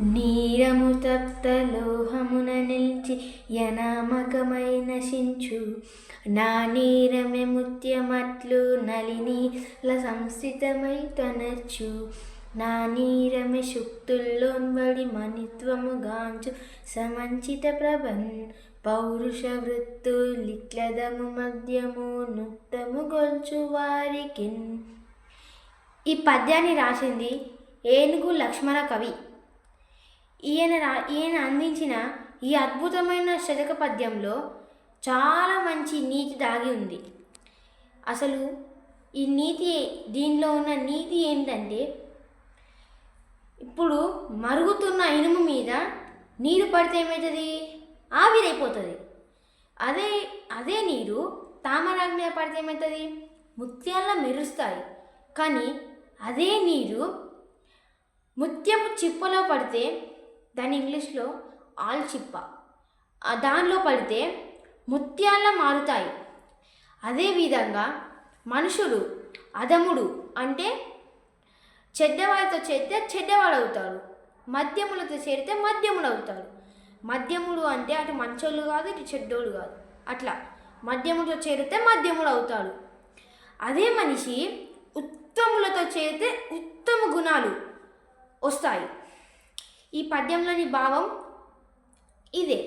నీరము తత్త లోహమున నిలిచి యనామకమై నశించు నా నీరమే ముత్యమట్లు నలినీల సంస్థితమై తనర్చు. నా నీరమే శుక్తుల్లోన్బడి మణిత్వము గాంచు. సమంచిత ప్రభన్ పౌరుష వృత్తులిట్లదము మద్యము నుత్తము గొల్చు వారికిన్. ఈ పద్యాన్ని రాసింది ఏనుగు లక్ష్మణ కవి. ఈయన రా ఈయన అందించిన ఈ అద్భుతమైన శతక పద్యంలో చాలా మంచి నీతి దాగి ఉంది. అసలు ఈ నీతి దీనిలో ఉన్న నీతి ఏంటంటే ఇప్పుడు మరుగుతున్న ఇనుము మీద నీరు పడితే ఏమవుతుంది ఆవిరైపోతుంది. అదే అదే నీరు తామరాగ్ మీద పడితే ఏమవుతుంది ముత్యాల మెరుస్తాయి. కానీ అదే నీరు ముత్యపు చిప్పలో పడితే దాని ఇంగ్లీష్లో ఆల్ చిప్ప. దానిలో పడితే ముత్యాల మారుతాయి. అదేవిధంగా మనుషుడు అధముడు అంటే చెడ్డవాడితో చేరితే చెడ్డవాడు అవుతారు మద్యములతో చేరితే మద్యముడు అవుతాడు. మద్యముడు అంటే అటు మంచోళ్ళు కాదు ఇటు చెడ్డోళ్ళు కాదు. అట్లా మద్యముతో చేరితే మద్యముడు అవుతాడు. అదే మనిషి ఉత్తములతో చేరితే ఉత్తమ గుణాలు వస్తాయి. ఈ పద్యంలోని భావం ఇదే.